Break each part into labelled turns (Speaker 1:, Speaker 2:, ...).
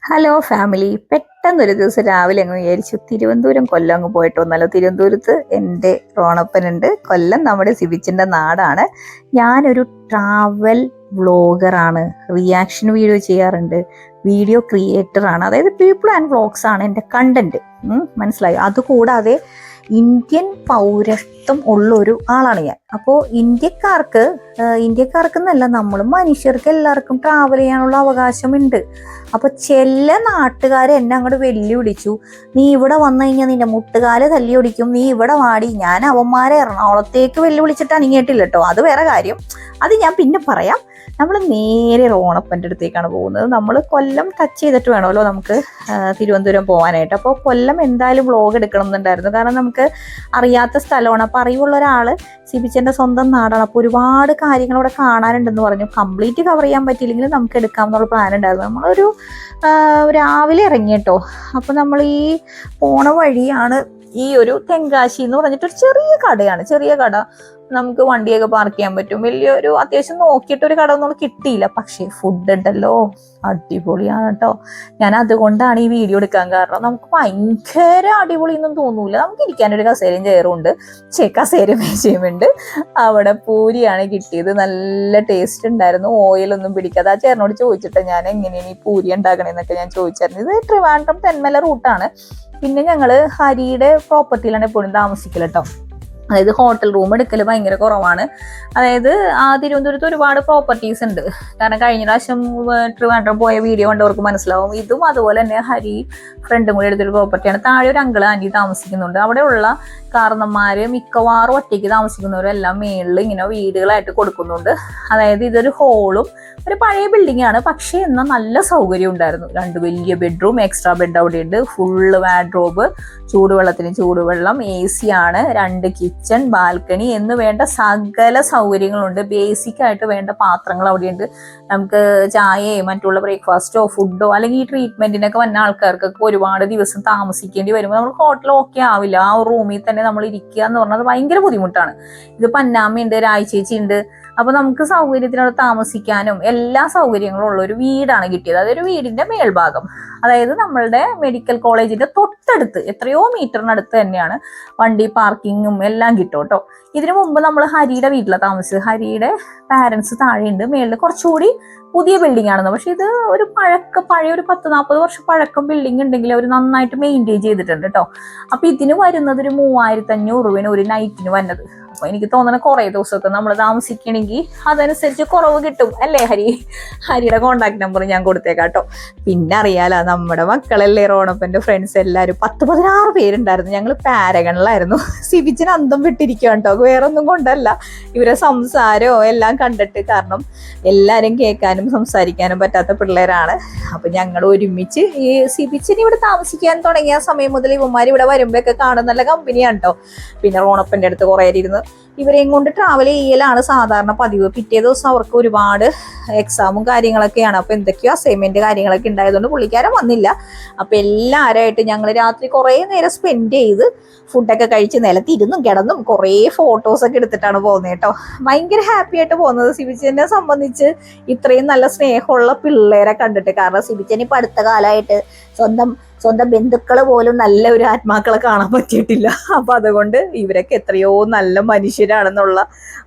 Speaker 1: Hello family. പെട്ടെന്നൊരു ദിവസം രാവിലെ അങ്ങ് വിചാരിച്ചു തിരുവനന്തപുരം കൊല്ലം അങ്ങ് പോയിട്ട് വന്നല്ലോ തിരുവനന്തപുരത്ത് എന്റെ റോണപ്പനുണ്ട്. കൊല്ലം നമ്മുടെ സിബിച്ചിന്റെ നാടാണ്. ഞാനൊരു ട്രാവൽ വ്ളോഗറാണ്. റിയാക്ഷൻ വീഡിയോ ചെയ്യാറുണ്ട്. വീഡിയോ ക്രിയേറ്ററാണ്. അതായത് പീപ്പിൾ ആൻഡ് വ്ളോഗ്സ് ആണ് എന്റെ കണ്ടന്റ് മനസ്സിലായോ? അതുകൂടാതെ ഇന്ത്യൻ പൗരത്വം ഉള്ള ഒരു ആളാണ് ഞാൻ. അപ്പോൾ ഇന്ത്യക്കാർക്ക് ഇന്ത്യക്കാർക്ക് എന്നല്ല നമ്മൾ മനുഷ്യർക്ക് എല്ലാവർക്കും ട്രാവൽ ചെയ്യാനുള്ള അവകാശമുണ്ട്. അപ്പൊ ചില നാട്ടുകാർ എന്നെ അങ്ങോട്ട് വെല്ലുവിളിച്ചു. നീ ഇവിടെ വന്നു കഴിഞ്ഞാൽ നിന്റെ മുട്ടുകാൽ തല്ലി ഒടിക്കും നീ ഇവിടെ വാടി. ഞാൻ അവന്മാരെ എറണാകുളത്തേക്ക് വെല്ലുവിളിച്ചിട്ട് അനങ്ങിയിട്ടില്ല കേട്ടോ. അത് വേറെ കാര്യം. അത് ഞാൻ പിന്നെ പറയാം. നമ്മൾ നേരെ റോണപ്പന്റെ അടുത്തേക്കാണ് പോകുന്നത്. നമ്മൾ കൊല്ലം ടച്ച് ചെയ്തിട്ട് വേണമല്ലോ നമുക്ക് തിരുവനന്തപുരം പോകാനായിട്ട് അപ്പോൾ കൊല്ലം എന്തായാലും വ്ളോഗ് എടുക്കണം എന്നുണ്ടായിരുന്നു. കാരണം നമുക്ക് അറിയാത്ത സ്ഥലമാണ്. അപ്പോൾ അറിവുള്ള ഒരാൾ സിബിച്ചന്റെ സ്വന്തം നാടാണ്. അപ്പോൾ ഒരുപാട് കാര്യങ്ങൾ അവിടെ കാണാനുണ്ടെന്ന് പറഞ്ഞു. കംപ്ലീറ്റ് കവർ ചെയ്യാൻ പറ്റിയില്ലെങ്കിൽ നമുക്ക് എടുക്കാം എന്നുള്ള പ്ലാൻ ഉണ്ടായിരുന്നു. നമ്മളൊരു രാവിലെ ഇറങ്ങി കേട്ടോ. അപ്പോൾ നമ്മൾ ഈ പോണ വഴിയാണ് ഈ ഒരു തെങ്കാശി എന്ന് പറഞ്ഞിട്ട് ഒരു ചെറിയ കടയാണ്. ചെറിയ കട നമുക്ക് വണ്ടിയൊക്കെ പാർക്ക് ചെയ്യാൻ പറ്റും. വലിയൊരു അത്യാവശ്യം നോക്കിയിട്ട് ഒരു കട ഒന്നും കിട്ടിയില്ല. പക്ഷേ ഫുഡ് ഉണ്ടല്ലോ. അടിപൊളിയാണ് കേട്ടോ ഞാൻ അതുകൊണ്ടാണ് ഈ വീഡിയോ എടുക്കാൻ കാരണം നമുക്ക് ഭയങ്കര അടിപൊളി ഒന്നും തോന്നൂല. നമുക്ക് ഇരിക്കാനൊരു കസേരയും ചേറുണ്ട് ചേ കസേരയും മേശയുമുണ്ട്. അവിടെ പൂരിയാണ് കിട്ടിയത്. നല്ല ടേസ്റ്റ് ഉണ്ടായിരുന്നു. ഓയിലൊന്നും പിടിക്കാതെ. ആ ചേറിനോട് ചോദിച്ചിട്ട് ഞാൻ എങ്ങനെയാണ് ഈ പൂരി ഉണ്ടാക്കണേന്നൊക്കെ ഞാൻ ചോദിച്ചായിരുന്നു. ഇത് ട്രിവാൻഡ്രം തെന്മല റൂട്ടാണ് പിന്നെ ഞങ്ങൾ ഹരിയുടെ പ്രോപ്പർട്ടിയിലാണ് എപ്പോഴും താമസിക്കൽ കേട്ടോ അതായത് ഹോട്ടൽ റൂം എടുക്കൽ ഭയങ്കര കുറവാണ്. അതായത് ആ തിരുവനന്തപുരത്ത് ഒരുപാട് പ്രോപ്പർട്ടീസ് ഉണ്ട്. കാരണം കഴിഞ്ഞ പ്രാവശ്യം ട്രിവാൻഡ്രം പോയ വീഡിയോ കണ്ടവർക്ക് മനസ്സിലാവും. ഇതും അതുപോലെ തന്നെ ഹരി ഫ്രണ്ടും കൂടി എടുത്തൊരു പ്രോപ്പർട്ടിയാണ് താഴെ ഒരു അങ്കിൾ ആന്റി താമസിക്കുന്നുണ്ട്. അവിടെയുള്ള കാരണന്മാര് മിക്കവാറും ഒറ്റയ്ക്ക് താമസിക്കുന്നവരെല്ലാം മേളിൽ ഇങ്ങനെ വീടുകളായിട്ട് കൊടുക്കുന്നുണ്ട്. അതായത് ഇതൊരു ഹോളും ഒരു പഴയ ബിൽഡിംഗ് ആണ്. പക്ഷേ എന്നാൽ നല്ല സൗകര്യം ഉണ്ടായിരുന്നു. രണ്ട് വലിയ ബെഡ്റൂം എക്സ്ട്രാ ബെഡ് അവിടെ ഉണ്ട്. ഫുള്ള് വാഡ്രോബ് ചൂടുവെള്ളത്തിന് ചൂടുവെള്ളം എ സി ആണ്. രണ്ട് കിച്ചൺ ബാൽക്കണി എന്ന് വേണ്ട സകല സൗകര്യങ്ങളുണ്ട്. ബേസിക് ആയിട്ട് വേണ്ട പാത്രങ്ങൾ അവിടെയുണ്ട്. നമുക്ക് ചായയോ മറ്റുള്ള ബ്രേക്ക്ഫാസ്റ്റോ ഫുഡോ അല്ലെങ്കിൽ ഈ ട്രീറ്റ്മെന്റിനൊക്കെ വന്ന ആൾക്കാർക്കൊക്കെ ഒരുപാട് ദിവസം താമസിക്കേണ്ടി വരുമ്പോൾ നമ്മൾ ഹോട്ടൽ ഓക്കെ ആവില്ല. ആ റൂമിൽ തന്നെ നമ്മൾ ഇരിക്കുക എന്ന് പറഞ്ഞത് ഭയങ്കര ബുദ്ധിമുട്ടാണ്. ഇത് അന്നാമ്മയുണ്ട് രാഴ്ചേച്ചി ഉണ്ട് അപ്പൊ നമുക്ക് സൗകര്യത്തിനോട് താമസിക്കാനും എല്ലാ സൗകര്യങ്ങളും ഉള്ള ഒരു വീടാണ് കിട്ടിയത്. അതൊരു വീടിന്റെ മേൽഭാഗം. അതായത് നമ്മളുടെ മെഡിക്കൽ കോളേജിന്റെ തൊട്ടടുത്ത് എത്രയോ മീറ്ററിനടുത്ത് തന്നെയാണ് വണ്ടി പാർക്കിങ്ങും എല്ലാം കിട്ടും കേട്ടോ. ഇതിനു മുമ്പ് നമ്മൾ ഹരിയുടെ വീട്ടിലാണ് താമസിച്ചത്. ഹരിയുടെ പാരൻസ് താഴെയുണ്ട്. മേളിൽ കുറച്ചുകൂടി പുതിയ ബിൽഡിംഗ് ആണെന്ന്. പക്ഷെ ഇത് ഒരു പഴക്ക പഴയ ഒരു പത്ത് നാൽപ്പത് വർഷം പഴക്കം ബിൽഡിംഗ് ഉണ്ടെങ്കിൽ അവർ നന്നായിട്ട് മെയിന്റെയിൻ ചെയ്തിട്ടുണ്ട് കേട്ടോ. അപ്പൊ ഇതിന് വരുന്നത് ഒരു മൂവായിരത്തി അഞ്ഞൂറ് രൂപയാണ് ഒരു നൈറ്റിന് വന്നത് അപ്പൊ എനിക്ക് തോന്നണ കുറെ ദിവസമൊക്കെ നമ്മൾ താമസിക്കണമെങ്കിൽ അതനുസരിച്ച് കുറവ് കിട്ടും. അല്ലേ ഹരി? ഹരിയുടെ കോണ്ടാക്ട് നമ്പർ ഞാൻ കൊടുത്തേക്കാം കേട്ടോ. പിന്നെ അറിയാലോ നമ്മുടെ മക്കളല്ലേ റോണപ്പന്റെ ഫ്രണ്ട്സ് എല്ലാവരും പത്ത് പതിനാറ് പേരുണ്ടായിരുന്നു. ഞങ്ങൾ പാരഗണിലായിരുന്നു. സിബിച്ചിന് അന്തം വിട്ടിരിക്കുക കേട്ടോ. വേറെ ഒന്നും കൊണ്ടല്ല. ഇവരെ സംസാരോ എല്ലാം കണ്ടിട്ട് കാരണം എല്ലാവരും കേൾക്കാനും സംസാരിക്കാനും പറ്റാത്ത പിള്ളേരാണ്. അപ്പൊ ഞങ്ങൾ ഒരുമിച്ച് ഈ സിബിച്ചിന് ഇവിടെ താമസിക്കാൻ തുടങ്ങിയ സമയം മുതൽ ഇവന്മാർ ഇവിടെ വരുമ്പോഴൊക്കെ കാണുന്ന നല്ല കമ്പനിയാണ് കേട്ടോ. പിന്നെ റോണപ്പന്റെ അടുത്ത് കുറേ ഇരുന്ന് ഇവരെയും കൊണ്ട് ട്രാവൽ ചെയ്യലാണ് സാധാരണ പതിവ്. പിറ്റേ ദിവസം അവർക്ക് ഒരുപാട് എക്സാമും കാര്യങ്ങളൊക്കെയാണ്. അപ്പൊ എന്തൊക്കെയോ അസൈൻമെന്റ് കാര്യങ്ങളൊക്കെ ഉണ്ടായതുകൊണ്ട് പുള്ളിക്കാരൻ വന്നില്ല. അപ്പൊ എല്ലാവരായിട്ട് ഞങ്ങൾ രാത്രി കുറേ നേരം സ്പെൻഡ് ചെയ്ത് ഫുഡൊക്കെ കഴിച്ച് നിലത്തിരുന്നും കിടന്നും കുറേ ഫോട്ടോസ് ഒക്കെ എടുത്തിട്ടാണ് പോകുന്നത് കേട്ടോ. ഭയങ്കര ഹാപ്പി ആയിട്ട് പോകുന്നത്. സിബിച്ചനെ സംബന്ധിച്ച് ഇത്രയും നല്ല സ്നേഹമുള്ള പിള്ളേരെ കണ്ടിട്ട്. കാരണം സിബിച്ചൻ ഇപ്പൊ അടുത്ത കാലമായിട്ട് സ്വന്തം സ്വന്തം ബന്ധുക്കൾ പോലും നല്ല ഒരു ആത്മാക്കളെ കാണാൻ പറ്റിയിട്ടില്ല. അപ്പൊ അതുകൊണ്ട് ഇവരൊക്കെ എത്രയോ നല്ല മനുഷ്യരാണെന്നുള്ള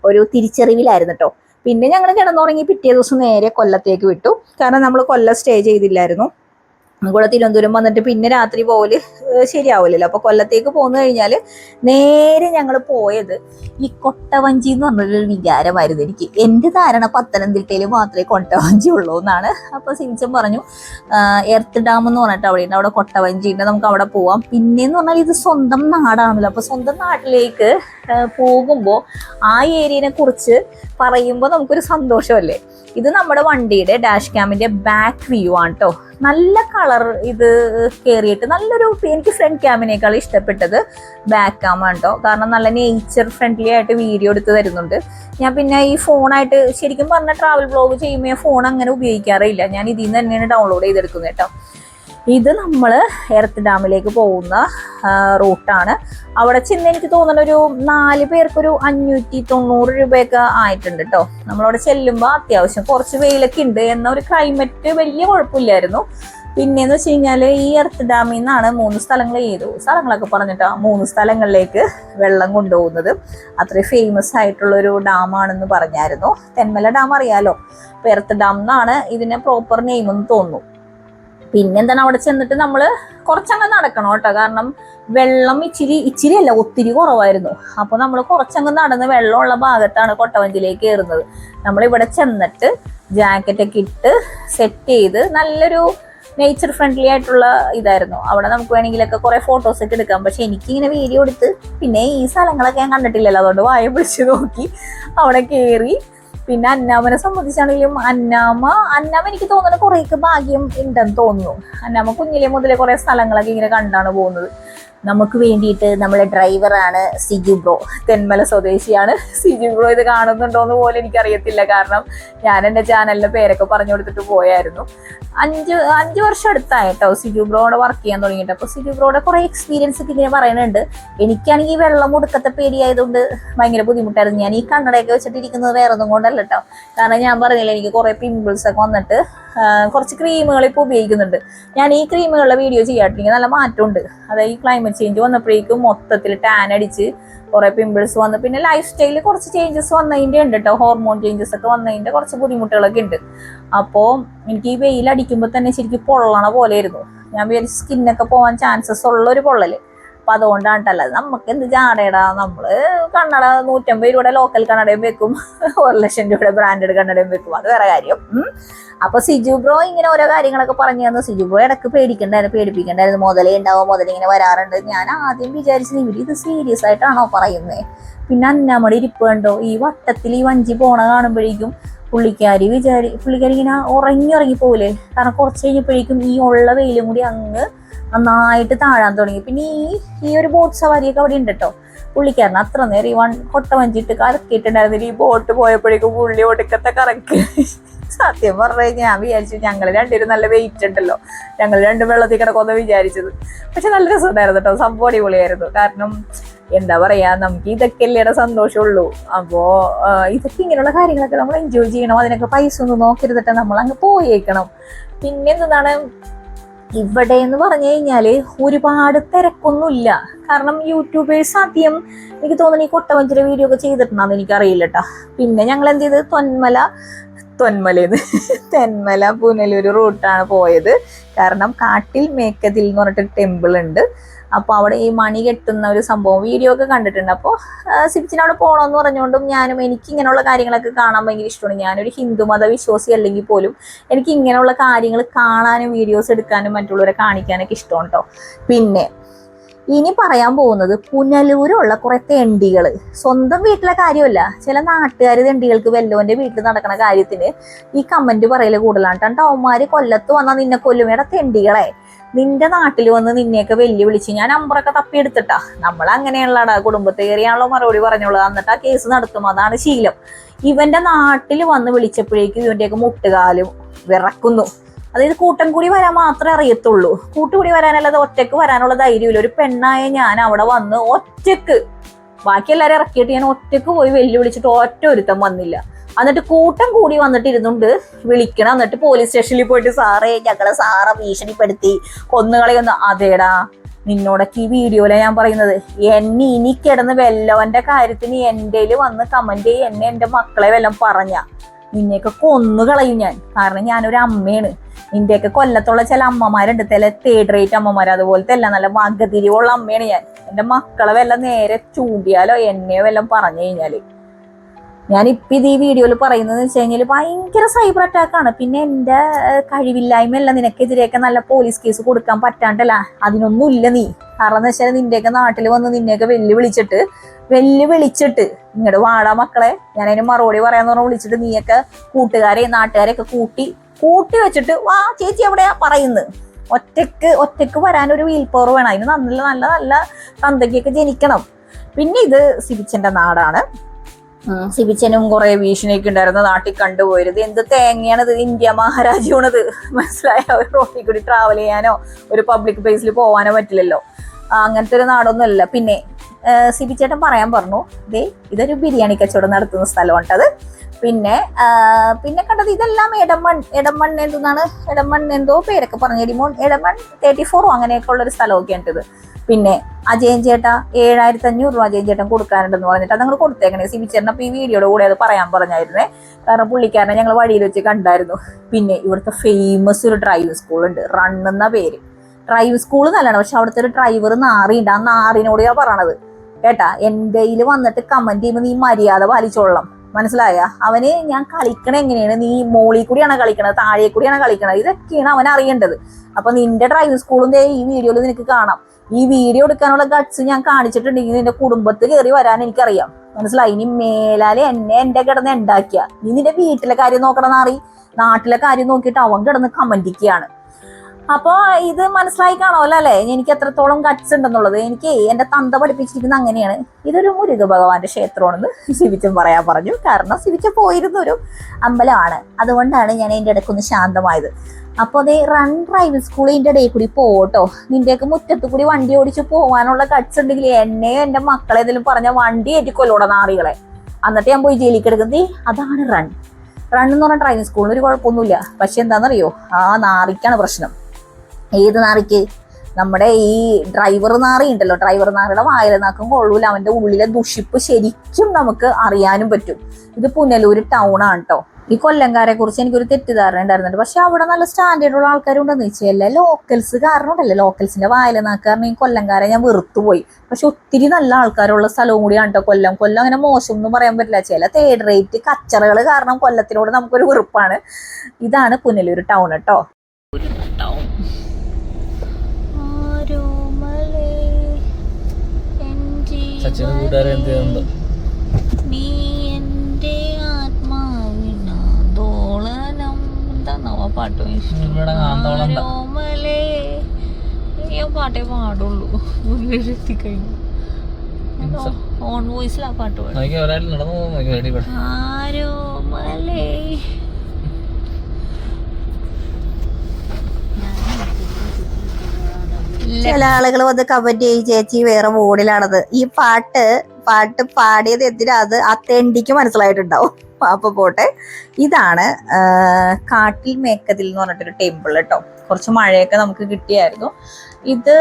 Speaker 1: ഒരു തിരിച്ചറിവിലായിരുന്നു കേട്ടോ പിന്നെ ഞങ്ങൾ കിടന്നുറങ്ങി പിറ്റേ ദിവസം നേരെ കൊല്ലത്തേക്ക് വിട്ടു. കാരണം നമ്മൾ കൊല്ലം സ്റ്റേ ചെയ്തില്ലായിരുന്നു. കൂടെ തിരുവനന്തപുരം വന്നിട്ട് പിന്നെ രാത്രി പോകൽ ശരിയാവില്ലല്ലോ അപ്പൊ കൊല്ലത്തേക്ക് പോന്നു കഴിഞ്ഞാൽ നേരെ ഞങ്ങൾ പോയത് ഈ കൊട്ടവഞ്ചി എന്ന് പറഞ്ഞൊരു വികാരമായിരുന്നു എനിക്ക്. എന്റെ ധാരണ പത്തനംതിട്ടയിൽ മാത്രമേ കൊട്ടവഞ്ചി ഉള്ളൂ എന്നാണ്. അപ്പൊ സിൻചൻ പറഞ്ഞു എർത്ത് ഡാം എന്ന് പറഞ്ഞിട്ട് അവിടെ ഉണ്ട്. അവിടെ കൊട്ടവഞ്ചി ഉണ്ട്. നമുക്ക് അവിടെ പോവാം. പിന്നെന്ന് പറഞ്ഞാൽ ഇത് സ്വന്തം നാടാണല്ലോ. അപ്പൊ സ്വന്തം നാട്ടിലേക്ക് പോകുമ്പോൾ ആ ഏരിയനെ കുറിച്ച് പറയുമ്പോൾ നമുക്കൊരു സന്തോഷമല്ലേ? ഇത് നമ്മുടെ വണ്ടിയുടെ ഡാഷ് ക്യാമിന്റെ ബാക്ക് വ്യൂ ആണ് കേട്ടോ നല്ല കളർ ഇത് കയറിയിട്ട് നല്ലൊരു എനിക്ക് ഫ്രണ്ട് ക്യാമിനേക്കാൾ ഇഷ്ടപ്പെട്ടത് ബാക്ക് ക്യാമാണ് കേട്ടോ കാരണം നല്ല നേച്ചർ ഫ്രണ്ട്ലി ആയിട്ട് വീഡിയോ എടുത്ത് തരുന്നുണ്ട്. ഞാൻ പിന്നെ ഈ ഫോണായിട്ട് ശരിക്കും പറഞ്ഞ ട്രാവൽ ബ്ലോഗ് ചെയ്യുമ്പോൾ ഫോൺ അങ്ങനെ ഉപയോഗിക്കാറില്ല ഞാൻ ഇതിൽ നിന്ന് തന്നെയാണ് ഡൗൺലോഡ് ചെയ്തെടുക്കുന്നത് കേട്ടോ. ഇത് നമ്മൾ എർത്ത് ഡാമിലേക്ക് പോകുന്ന റൂട്ടാണ്. അവിടെ ചെന്ന് എനിക്ക് തോന്നുന്ന ഒരു നാല് പേർക്കൊരു അഞ്ഞൂറ്റി തൊണ്ണൂറ് രൂപയൊക്കെ ആയിട്ടുണ്ട് കേട്ടോ നമ്മളവിടെ ചെല്ലുമ്പോൾ അത്യാവശ്യം കുറച്ച് വെയിലൊക്കെ ഉണ്ട് എന്ന ഒരു ക്ലൈമറ്റ് വലിയ കുഴപ്പമില്ലായിരുന്നു. പിന്നെന്ന് വെച്ച് കഴിഞ്ഞാൽ ഈ എർത്ത് ഡാമിൽ നിന്നാണ് മൂന്ന് സ്ഥലങ്ങൾ ചെയ്തു സ്ഥലങ്ങളൊക്കെ പറഞ്ഞിട്ടാ മൂന്ന് സ്ഥലങ്ങളിലേക്ക് വെള്ളം കൊണ്ടുപോകുന്നത്. അത്രയും ഫേമസ് ആയിട്ടുള്ളൊരു ഡാമാണെന്ന് പറഞ്ഞായിരുന്നു. തെന്മല ഡാം അറിയാലോ? അപ്പോൾ എർത്ത് ഡാം എന്നാണ് ഇതിന്റെ പ്രോപ്പർ നെയിം എന്ന് തോന്നുന്നു. പിന്നെന്താണ് അവിടെ ചെന്നിട്ട് നമ്മൾ കുറച്ചങ്ങ് നടക്കണം കേട്ടോ. കാരണം വെള്ളം ഇച്ചിരി ഇച്ചിരി അല്ല ഒത്തിരി കുറവായിരുന്നു. അപ്പോൾ നമ്മൾ കുറച്ചങ്ങ് നടന്ന് വെള്ളമുള്ള ഭാഗത്താണ് കൊട്ടവഞ്ചിലേക്ക് കയറുന്നത്. നമ്മൾ ഇവിടെ ചെന്നിട്ട് ജാക്കറ്റൊക്കെ ഇട്ട് സെറ്റ് ചെയ്ത് നല്ലൊരു നേച്ചർ ഫ്രണ്ട്ലി ആയിട്ടുള്ള ഇതായിരുന്നു. അവിടെ നമുക്ക് വേണമെങ്കിലൊക്കെ കുറേ ഫോട്ടോസ് ഒക്കെ എടുക്കാം. പക്ഷെ എനിക്കിങ്ങനെ വീഡിയോ എടുത്ത് പിന്നെ ഈ സ്ഥലങ്ങളൊക്കെ ഞാൻ കണ്ടിട്ടില്ലല്ലോ. അതുകൊണ്ട് വായ പിടിച്ച് നോക്കി അവിടെ കയറി പിന്നെ അന്നാമനെ സംബന്ധിച്ചാണെങ്കിലും അന്നാമ അന്നാമ എനിക്ക് തോന്നുന്നു കുറേയൊക്കെ ഭാഗ്യം ഉണ്ടെന്ന് തോന്നുന്നു. അന്നാമ കുഞ്ഞിലെ മുതലേ കുറേ സ്ഥലങ്ങളൊക്കെ ഇങ്ങനെ കണ്ടാണ് പോകുന്നത്. നമുക്ക് വേണ്ടിയിട്ട് നമ്മുടെ ഡ്രൈവറാണ് സിജു ബ്രോ. തെന്മല സ്വദേശിയാണ് സിജു ബ്രോ. ഇത് കാണുന്നുണ്ടോ എന്ന് പോലും എനിക്കറിയത്തില്ല. കാരണം ഞാൻ എന്റെ ചാനലിന്റെ പേരൊക്കെ പറഞ്ഞു കൊടുത്തിട്ട് പോയായിരുന്നു. അഞ്ച് അഞ്ച് വർഷം അടുത്തായിട്ടോ സിജു ബ്രോയുടെ വർക്ക് ചെയ്യാൻ തുടങ്ങിയിട്ട്. അപ്പോൾ സിജു ബ്രോയുടെ കുറേ എക്സ്പീരിയൻസ് ഒക്കെ ഇങ്ങനെ പറയുന്നുണ്ട്. എനിക്കാണെങ്കിൽ ഈ വെള്ളം മുടുക്കത്തെ പേടിയായതുകൊണ്ട് ഭയങ്കര ബുദ്ധിമുട്ടായിരുന്നു. ഞാൻ ഈ കണ്ണടയൊക്കെ വെച്ചിട്ടിരിക്കുന്നത് വേറെ ഒന്നും കൊണ്ടല്ല കേട്ടോ കാരണം ഞാൻ പറഞ്ഞില്ല എനിക്ക് കുറേ പിമ്പിൾസ് ഒക്കെ വന്നിട്ട് കുറച്ച് ക്രീമുകൾ ഇപ്പോൾ ഉപയോഗിക്കുന്നുണ്ട്. ഞാൻ ഈ ക്രീമുകളുടെ വീഡിയോ ചെയ്യാട്ടില്ലെങ്കിൽ നല്ല മാറ്റമുണ്ട്. അതായത് ഈ ക്ലൈമറ്റ് ചേഞ്ച് വന്നപ്പോഴേക്കും മൊത്തത്തിൽ ടാൻ അടിച്ച് കുറേ പിമ്പിൾസ് വന്ന്. പിന്നെ ലൈഫ് സ്റ്റൈലിൽ കുറച്ച് ചേഞ്ചസ് വന്നതിന്റെ ഉണ്ട് കേട്ടോ ഹോർമോൺ ചേഞ്ചസ് ഒക്കെ വന്നതിന്റെ കുറച്ച് ബുദ്ധിമുട്ടുകളൊക്കെ ഉണ്ട്. അപ്പോൾ എനിക്ക് ഈ വെയിൽ അടിക്കുമ്പോൾ തന്നെ ശരിക്കും പൊള്ളണ പോലെയായിരുന്നു. ഞാൻ വിചാരിച്ചു സ്കിന്നൊക്കെ പോകാൻ ചാൻസസ് ഉള്ള ഒരു പൊള്ളൽ. അപ്പൊ അതുകൊണ്ടാണ് ട്ടോ നമുക്ക് എന്ത് ചാടേടാ? നമ്മൾ കണ്ണട നൂറ്റമ്പത് രൂപയുടെ ലോക്കൽ കണ്ണടയും വെക്കും. ഒരു ലക്ഷം രൂപയുടെ ബ്രാൻഡഡ് കണ്ണടയും വെക്കും. അത് വേറെ കാര്യം. ഉം. അപ്പൊ സിജു ബ്രോ ഇങ്ങനെ ഓരോ കാര്യങ്ങളൊക്കെ പറഞ്ഞു തന്നു. സിജു ബ്രോ ഇടയ്ക്ക് പേടിക്കണ്ടായിരുന്നു പേടിപ്പിക്കണ്ടായിരുന്നു. മുതലേ ഉണ്ടാവും മുതലേ ഇങ്ങനെ വരാറുണ്ട്. ഞാൻ ആദ്യം വിചാരിച്ചത് ഇവർ ഇത് സീരിയസ് ആയിട്ടാണോ പറയുന്നത് പിന്നെ അന്നാമടി ഇരിപ്പ് കണ്ടോ? ഈ വട്ടത്തിൽ ഈ വഞ്ചി പോണ കാണുമ്പോഴേക്കും പുള്ളിക്കാരി വിചാരി പുള്ളിക്കാരി ഇങ്ങനെ ഉറങ്ങി ഉറങ്ങി പോകില്ലേ കാരണം കുറച്ച് കഴിഞ്ഞപ്പോഴേക്കും ഈ ഉള്ള വെയിലും കൂടി അങ്ങ് നന്നായിട്ട് താഴാൻ തുടങ്ങി. പിന്നെ ഈ ഈ ഒരു ബോട്ട് സവാരിയൊക്കെ അവിടെ ഉണ്ട് കേട്ടോ പുള്ളിക്കാരൻ അത്ര നേരം ഈ വൺ കൊട്ട വഞ്ചിട്ട് കറക്കിയിട്ടുണ്ടായിരുന്നില്ല ഈ ബോട്ട് പോയപ്പോഴേക്കും പുള്ളി ഒടുക്കത്തെ കറക്കി. സത്യം പറഞ്ഞു ഞാൻ വിചാരിച്ചു ഞങ്ങൾ രണ്ടുപേരും നല്ല വെയിറ്റ് ഉണ്ടല്ലോ. ഞങ്ങൾ രണ്ടും വെള്ളത്തിൽ കിടക്കുമെന്ന് വിചാരിച്ചത്. പക്ഷെ നല്ല രസമുണ്ടായിരുന്നു കേട്ടോ സംഭവം അടിപൊളിയായിരുന്നു. കാരണം എന്താ പറയാ നമുക്ക് ഇതൊക്കെ അല്ലേടെ സന്തോഷമുള്ളൂ. അപ്പോ ഇതൊക്കെ ഇങ്ങനെയുള്ള കാര്യങ്ങളൊക്കെ നമ്മൾ എൻജോയ് ചെയ്യണം. അതിനൊക്കെ പൈസ ഒന്നും നോക്കരുതിട്ട് നമ്മൾ അങ്ങ് പോയേക്കണം. പിന്നെ എന്താണ് ഇവിടെ എന്ന് പറഞ്ഞു കഴിഞ്ഞാൽ ഒരുപാട് തിരക്കൊന്നുമില്ല. കാരണം യൂട്യൂബേഴ്സ് ആദ്യം എനിക്ക് തോന്നുന്നു ഈ കൊട്ടവഞ്ചിയുടെ വീഡിയോ ഒക്കെ ചെയ്തിട്ടുണ്ടെന്ന് എനിക്കറിയില്ല കേട്ടോ പിന്നെ ഞങ്ങൾ എന്ത് ചെയ്ത്? തൊന്മല തൊന്മലേന്ന് തെന്മല പുനലൂർ റൂട്ടാണ് പോയത്. കാരണം കാട്ടിൽ മേക്കതിൽ എന്ന് പറഞ്ഞിട്ട് ടെമ്പിൾ ഉണ്ട്. അപ്പോൾ അവിടെ ഈ മണി കെട്ടുന്ന ഒരു സംഭവം വീഡിയോ ഒക്കെ കണ്ടിട്ടുണ്ട്. അപ്പോൾ സിബിച്ചിന് അവിടെ പോകണമെന്ന് പറഞ്ഞുകൊണ്ടും ഞാനും എനിക്ക് ഇങ്ങനെയുള്ള കാര്യങ്ങളൊക്കെ കാണാൻ ഭയങ്കര ഇഷ്ടമാണ്. ഞാനൊരു ഹിന്ദു മത വിശ്വാസി അല്ലെങ്കിൽ പോലും എനിക്ക് ഇങ്ങനെയുള്ള കാര്യങ്ങൾ കാണാനും വീഡിയോസ് എടുക്കാനും മറ്റുള്ളവരെ കാണിക്കാനൊക്കെ ഇഷ്ടമാണ് കേട്ടോ പിന്നെ ഇനി പറയാൻ പോകുന്നത് പുനലൂരുള്ള കുറെ തെണ്ടികൾ സ്വന്തം വീട്ടിലെ കാര്യമല്ല ചില നാട്ടുകാർ തെണ്ടികൾക്ക് വെല്ലോന്റെ വീട്ടിൽ നടക്കുന്ന കാര്യത്തിന് ഈ കമന്റ് പറയൽ കൂടുതലാണ് കേട്ടോ അവന്മാര് കൊല്ലത്ത് വന്നാൽ നിന്നെ കൊല്ലുമേടെ തെണ്ടികളെ നിന്റെ നാട്ടിൽ വന്ന് നിന്നെയൊക്കെ വെല്ലുവിളിച്ച് ഞാൻ നമ്പറൊക്കെ തപ്പിയെടുത്തിട്ടാ. നമ്മൾ അങ്ങനെയുള്ളടാ കുടുംബത്തെ കയറിയാണല്ലോ മറുപടി പറഞ്ഞോളൂ. എന്നിട്ട് ആ കേസ് നടത്തും. അതാണ് ശീലം. ഇവന്റെ നാട്ടിൽ വന്ന് വിളിച്ചപ്പോഴേക്കും ഇവന്റെയൊക്കെ മുട്ടുകാലും വിറക്കുന്നു. അതായത് കൂട്ടം കൂടി വരാൻ മാത്രമേ അറിയത്തുള്ളൂ. കൂട്ടുകൂടി വരാനല്ലാതെ ഒറ്റയ്ക്ക് വരാനുള്ള ധൈര്യമില്ല. ഒരു പെണ്ണായ ഞാൻ അവിടെ വന്ന് ഒറ്റയ്ക്ക് ബാക്കി എല്ലാവരും ഇറക്കിയിട്ട് ഞാൻ ഒറ്റയ്ക്ക് പോയി വെല്ലുവിളിച്ചിട്ട് ഒറ്റ ഒരുത്തം വന്നില്ല. എന്നിട്ട് കൂട്ടം കൂടി വന്നിട്ട് ഇരുന്നുണ്ട്. വിളിക്കണം. എന്നിട്ട് പോലീസ് സ്റ്റേഷനിൽ പോയിട്ട് സാറേ ഞങ്ങളെ സാറ ഭീഷണിപ്പെടുത്തി. കൊന്നുകളയൊന്ന്. അതേടാ നിന്നോടൊക്കെ ഈ വീഡിയോയിലാണ് ഞാൻ പറയുന്നത്. എന്നെ ഇനി കിടന്ന് വെല്ലവന്റെ കാര്യത്തിന് എന്റെ വന്ന് കമന്റ് ചെയ്ത് എന്നെ എന്റെ മക്കളെ വല്ലതും പറഞ്ഞ. നിന്നെയൊക്കെ കൊന്നു കളയും ഞാൻ. കാരണം ഞാനൊരു അമ്മയാണ്. നിന്റെയൊക്കെ കൊല്ലത്തുള്ള ചില അമ്മമാരുണ്ട്. ചില തേർഡ് റേറ്റ് അമ്മമാർ അതുപോലത്തെ അല്ല നല്ല മകതിരിവുള്ള അമ്മയാണ് ഞാൻ. എന്റെ മക്കളെ വല്ല നേരെ ചൂണ്ടിയാലോ എന്നെ വല്ലതും പറഞ്ഞു കഴിഞ്ഞാൽ. ഇപ്പൊ ഇത് ഈ വീഡിയോയിൽ പറയുന്നത് വെച്ച് കഴിഞ്ഞാൽ ഭയങ്കര സൈബർ അറ്റാക്ക് ആണ്. പിന്നെ ഏഹ്, കഴിവില്ലായ്മയല്ല നിനക്കെതിരെയൊക്കെ നല്ല പോലീസ് കേസ് കൊടുക്കാൻ പറ്റാണ്ടല്ല. അതിനൊന്നും ഇല്ല നീ. കാരണം എന്ന് വെച്ചാൽ നിന്റെയൊക്കെ നാട്ടിൽ വന്ന് നിന്നെയൊക്കെ വെല്ലുവിളിച്ചിട്ട് വെല്ലുവിളിച്ചിട്ട് നിങ്ങളുടെ വാടാ മക്കളെ. ഞാൻ അതിന് മറുപടി പറയാന്ന് പറഞ്ഞാൽ വിളിച്ചിട്ട് നീയൊക്കെ കൂട്ടുകാരെ നാട്ടുകാരെയൊക്കെ കൂട്ടി കൂട്ടി വെച്ചിട്ട് വാ ചേച്ചി എവിടെയാ പറയുന്നത് ഒറ്റയ്ക്ക് ഒറ്റയ്ക്ക് വരാൻ ഒരു വീൽ പവർ വേണം. അതിന് നല്ല നല്ല നല്ല തന്തയ്ക്കൊക്കെ ജനിക്കണം. പിന്നെ ഇത് സിബിച്ചന്റെ നാടാണ്. സിബിച്ചനും കുറെ ഭീഷണിയൊക്കെ ഉണ്ടായിരുന്നു. നാട്ടിൽ കണ്ടുപോയത്. എന്ത് തേങ്ങയാണ് ഇത്? ഇന്ത്യ മഹാരാജ്യമാണത് മനസ്സിലായ ഒരു റോഡിൽ കൂടി ട്രാവൽ ചെയ്യാനോ ഒരു പബ്ലിക് പ്ലേസിൽ പോകാനോ പറ്റില്ലല്ലോ. അങ്ങനത്തെ ഒരു നാടൊന്നുമല്ല പിന്നെ സിബിച്ചേട്ടൻ പറയാൻ പറഞ്ഞു ദേ ഇതൊരു ബിരിയാണി കച്ചവടം നടത്തുന്ന സ്ഥലമാണ് പിന്നെ പിന്നെ കണ്ടത് ഇതെല്ലാം എടമൺ എടമൺ എന്താണ് എടമൺ എന്തോ പേരൊക്കെ പറഞ്ഞു എടിമോൺ എടമൺ തേർട്ടി ഫോറോ അങ്ങനെയൊക്കെ ഉള്ള ഒരു സ്ഥലമൊക്കെ ഇത് പിന്നെ അജയൻ ചേട്ടാ ഏഴായിരത്തി അഞ്ഞൂറ് രൂപ അജയൻ ചേട്ടൻ കൊടുക്കാനുണ്ടെന്ന് പറഞ്ഞിട്ട് അത് നിങ്ങൾ കൊടുത്തേക്കണേ. സിബിച്ചേട്ടൻ അപ്പൊ ഈ വീഡിയോയുടെ കൂടെ അത് പറയാൻ പറഞ്ഞായിരുന്നേ. കാരണം പുള്ളിക്കാരനെ ഞങ്ങൾ വഴിയിൽ വെച്ച് കണ്ടായിരുന്നു. പിന്നെ ഇവിടുത്തെ ഫേമസ് ഒരു ഡ്രൈവിംഗ് സ്കൂൾ ഉണ്ട്. റൺ എന്ന പേര്. ഡ്രൈവിംഗ് സ്കൂൾ നല്ലതാണ്. പക്ഷെ അവിടുത്തെ ഒരു ഡ്രൈവർ നാറിയുണ്ട്. ആ നാറിനോട് ഞാൻ പറയണത്. കേട്ടാ എന്റെ വന്നിട്ട് കമന്റ് ചെയ്യുമ്പോൾ നീ മര്യാദ പാലിച്ചോളാം മനസ്സിലായ? അവന് ഞാൻ കളിക്കണ എങ്ങനെയാണ്? നീ മോളിൽ കൂടിയാണ് കളിക്കണത്? താഴെ കൂടിയാണ് കളിക്കണത്? ഇതൊക്കെയാണ് അവൻ അറിയേണ്ടത്. അപ്പൊ നിന്റെ ഡ്രൈവിംഗ് സ്കൂളിന്റെ ഈ വീഡിയോയിൽ നിനക്ക് കാണാം. ഈ വീഡിയോ എടുക്കാനുള്ള ഗട്സ് ഞാൻ കാണിച്ചിട്ടുണ്ടെങ്കിൽ നിന്റെ കുടുംബത്തിൽ കയറി വരാൻ എനിക്കറിയാം. മനസ്സിലായി? ഇനി മേലാലെ എന്നെ എന്റെ കിടന്ന് ഉണ്ടാക്കിയ. നീ നിന്റെ വീട്ടിലെ കാര്യം നോക്കണം നാറി നാട്ടിലെ കാര്യം നോക്കിയിട്ട് അവൻ കിടന്ന് കമന്റിക്കുകയാണ് അപ്പൊ ഇത് മനസ്സിലായി കാണുമല്ലോ അല്ലേ? എനിക്ക് എത്രത്തോളം ഗട്സ് ഉണ്ടെന്നുള്ളത്. എനിക്ക് എന്റെ തന്ത പഠിപ്പിച്ചിരിക്കുന്നത് അങ്ങനെയാണ്. ഇതൊരു മുരുക ഭഗവാന്റെ ക്ഷേത്രമാണെന്ന് ശിവിച്ചൻ പറയാൻ പറഞ്ഞു. കാരണം ശിവിച്ച പോയിരുന്ന ഒരു അമ്പലമാണ്. അതുകൊണ്ടാണ് ഞാൻ അതിന്റെ ഇടയ്ക്കൊന്ന് ശാന്തമായത്. അപ്പോൾ അതേ റൺ ഡ്രൈവിംഗ് സ്കൂൾ ഇതിന്റെ ഇടയിൽ കൂടി പോട്ടോ നിന്റെയൊക്കെ മുറ്റത്ത് കൂടി വണ്ടി ഓടിച്ച് പോകാനുള്ള കട്സ് ഉണ്ടെങ്കിൽ എന്നെയോ എന്റെ മക്കളെ ഇതിലും പറഞ്ഞ വണ്ടി ഏറ്റിക്കൊല്ലോടെ നാറികളെ. എന്നിട്ട് ഞാൻ പോയി ജയിലിൽ കിടക്കുന്നത് അതാണ് റൺ റൺ എന്ന് പറഞ്ഞ ഡ്രൈവിംഗ് സ്കൂളിന് ഒരു കുഴപ്പമൊന്നുമില്ല. പക്ഷെ എന്താണെന്നറിയോ? ആ നാറിക്കാണ് പ്രശ്നം. ഏത് നാറിക്ക്? നമ്മുടെ ഈ ഡ്രൈവർ നാറി ഉണ്ടല്ലോ. ഡ്രൈവർ നാറിയുടെ വായല നാക്കും കൊള്ളൂല. അവന്റെ ഉള്ളിലെ ദുഷിപ്പ് ശരിക്കും നമുക്ക് അറിയാനും പറ്റും. ഇത് പുനലൂര് ടൗൺ ആണ് കേട്ടോ ഈ കൊല്ലംകാരെ കുറിച്ച് എനിക്കൊരു തെറ്റിദ്ധാരണ ഉണ്ടായിരുന്നുണ്ട്. പക്ഷെ അവിടെ നല്ല സ്റ്റാൻഡേർഡ് ഉള്ള ആൾക്കാരുണ്ടെന്ന് വെച്ചാൽ ലോക്കൽസ് കാരണം ഉണ്ടല്ലോ ലോക്കൽസിന്റെ വായില നാക്ക് കാരണം ഈ കൊല്ലംകാരെ ഞാൻ വെറുത്തുപോയി. പക്ഷെ ഒത്തിരി നല്ല ആൾക്കാരുള്ള സ്ഥലവും കൂടിയാണ് കേട്ടോ കൊല്ലം. കൊല്ലം അങ്ങനെ മോശം ഒന്നും പറയാൻ പറ്റില്ല. ചില തേർഡ് റേറ്റ് കച്ചറകൾ കാരണം കൊല്ലത്തിനോട് നമുക്കൊരു വെറുപ്പാണ്. ഇതാണ് പുനലൂർ ടൗൺ കേട്ടോ
Speaker 2: സച്ചിന് കൂട്ടുകാരെ എന്ത് ചെയ്യുന്നുണ്ടോ?
Speaker 3: നീ എന്റെ ആത്മാവിനാന്തോളനം എന്താന്നാവാ പാട്ട് പാടുള്ളൂ. എത്തിക്കഴിഞ്ഞു. ഓൺ വോയിസിലാ പാട്ട് പാടും
Speaker 2: നോക്കി ഒരാൾ നടന്നു പോകുന്നു നോക്കി വേണ്ടി ഇവിടെ
Speaker 3: ആരോമലേ
Speaker 1: ചില ആളുകൾ വന്ന് കമന്റ് ചെയ്യും ചേച്ചി വേറെ മൂഡിലാണത് ഈ പാട്ട് പാട്ട് പാടിയത് എന്തിനാ? അത് ആ തെണ്ടിക്ക് മനസ്സിലായിട്ടുണ്ടാവും. അപ്പൊ പോട്ടെ. ഇതാണ് കാട്ടിൽ മേക്കതിൽ എന്ന് പറഞ്ഞിട്ടൊരു ടെമ്പിൾ കേട്ടോ കുറച്ച് മഴയൊക്കെ നമുക്ക് കിട്ടിയായിരുന്നു. ഇത്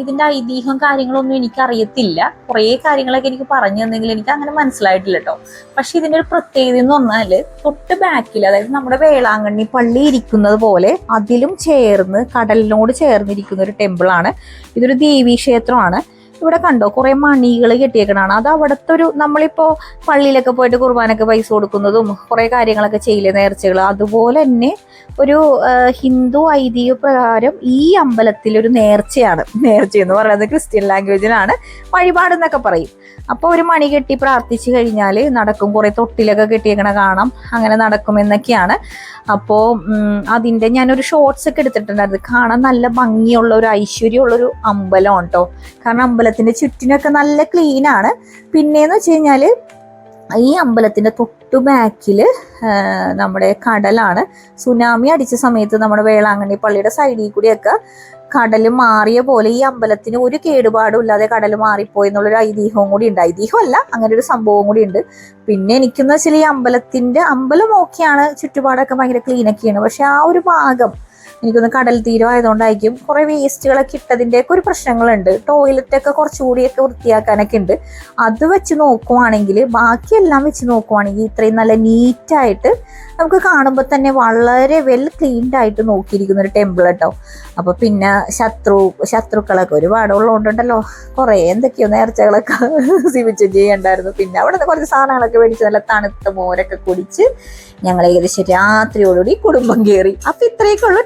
Speaker 1: ഇതിന്റെ ഐതിഹ്യം കാര്യങ്ങളൊന്നും എനിക്ക് അറിയത്തില്ല കുറേ കാര്യങ്ങളൊക്കെ എനിക്ക് പറഞ്ഞു തന്നെങ്കിൽ എനിക്ക് അങ്ങനെ മനസ്സിലായിട്ടില്ല കേട്ടോ പക്ഷെ ഇതിന്റെ ഒരു പ്രത്യേകത എന്ന് പറഞ്ഞാൽ തൊട്ട് ബാക്കിൽ അതായത് നമ്മുടെ വേളാങ്കണ്ണി പള്ളി ഇരിക്കുന്നത് പോലെ അതിലും ചേർന്ന് കടലിനോട് ചേർന്നിരിക്കുന്ന ഒരു ടെമ്പിൾ ആണ്. ഇതൊരു ദേവീ ക്ഷേത്രമാണ്. ഇവിടെ കണ്ടോ? കുറെ മണികൾ കെട്ടിയേക്കണാണ് അത് അവിടുത്തെ ഒരു നമ്മളിപ്പോ പള്ളിയിലൊക്കെ പോയിട്ട് കുർബാനൊക്കെ പൈസ കൊടുക്കുന്നതും കുറെ കാര്യങ്ങളൊക്കെ ചെയ്യില്ലേ നേർച്ചകൾ അതുപോലെ തന്നെ ഒരു ഹിന്ദു ഐതിഹ്യ പ്രകാരം ഈ അമ്പലത്തിൽ ഒരു നേർച്ചയാണ്. നേർച്ച എന്ന് പറയുന്നത് ക്രിസ്ത്യൻ ലാംഗ്വേജിലാണ് വഴിപാട് എന്നൊക്കെ പറയും. അപ്പോൾ ഒരു മണി കെട്ടി പ്രാർത്ഥിച്ചു കഴിഞ്ഞാൽ നടക്കും. കുറെ തൊട്ടിലൊക്കെ കെട്ടിയേക്കണ കാണാം. അങ്ങനെ നടക്കും എന്നൊക്കെയാണ്. അപ്പോൾ അതിന്റെ ഞാനൊരു ഷോർട്സ് ഒക്കെ എടുത്തിട്ടുണ്ടായിരുന്നു. കാണാൻ നല്ല ഭംഗിയുള്ള ഒരു ഐശ്വര്യമുള്ളൊരു അമ്പലമാണ് കേട്ടോ കാരണം അമ്പലത്തിന്റെ ചുറ്റിനൊക്കെ നല്ല ക്ലീൻ ആണ്. പിന്നെന്ന് വെച്ച് കഴിഞ്ഞാൽ ഈ അമ്പലത്തിന്റെ തൊട്ടു ബാക്കിൽ നമ്മുടെ കടലാണ്. സുനാമി അടിച്ച സമയത്ത് നമ്മുടെ വേളാങ്കണ്ണി പള്ളിയുടെ സൈഡിൽ കൂടിയൊക്കെ കടൽ മാറിയ പോലെ ഈ അമ്പലത്തിന് ഒരു കേടുപാടും ഇല്ലാതെ കടൽ മാറിപ്പോയി എന്നുള്ളൊരു ഐതിഹ്യവും കൂടി ഉണ്ട്. ഐതിഹ്യമല്ല അങ്ങനെ ഒരു സംഭവം കൂടി ഉണ്ട്. പിന്നെ എനിക്കെന്ന് വെച്ചാൽ ഈ അമ്പലത്തിന്റെ അമ്പലം ഓക്കെയാണ് ചുറ്റുപാടൊക്കെ ഭയങ്കര ക്ലീനൊക്കെയാണ് പക്ഷെ ആ ഒരു ഭാഗം എനിക്കൊന്ന് കടൽ തീരം ആയതുകൊണ്ടായിരിക്കും കുറെ വേസ്റ്റുകളൊക്കെ ഇട്ടതിന്റെയൊക്കെ ഒരു പ്രശ്നങ്ങളുണ്ട്. ടോയ്ലറ്റൊക്കെ കുറച്ചുകൂടിയൊക്കെ വൃത്തിയാക്കാനൊക്കെ ഉണ്ട് അത് വെച്ച് നോക്കുവാണെങ്കിൽ ബാക്കിയെല്ലാം വെച്ച് നോക്കുവാണെങ്കിൽ ഇത്രയും നല്ല നീറ്റായിട്ട് നമുക്ക് കാണുമ്പോൾ തന്നെ വളരെ വെൽ ക്ലീൻഡ് ആയിട്ട് നോക്കിയിരിക്കുന്ന ഒരു ടെമ്പിൾ കേട്ടോ. അപ്പൊ പിന്നെ ശത്രു ശത്രുക്കളൊക്കെ ഒരുപാട് ഉള്ളതുകൊണ്ടുണ്ടല്ലോ. കുറേ എന്തൊക്കെയോ നേർച്ചകളൊക്കെ സിവിച്ച് ചെയ്യണ്ടായിരുന്നു. പിന്നെ അവിടെ നിന്ന് കുറച്ച് സാധനങ്ങളൊക്കെ മേടിച്ച് നല്ല തണുത്ത മോരൊക്കെ കുടിച്ച് ഞങ്ങൾ ഏകദേശം രാത്രിയോടുകൂടി കുടുംബം കയറി. അപ്പൊ ഇത്രയൊക്കെ ഉള്ളു.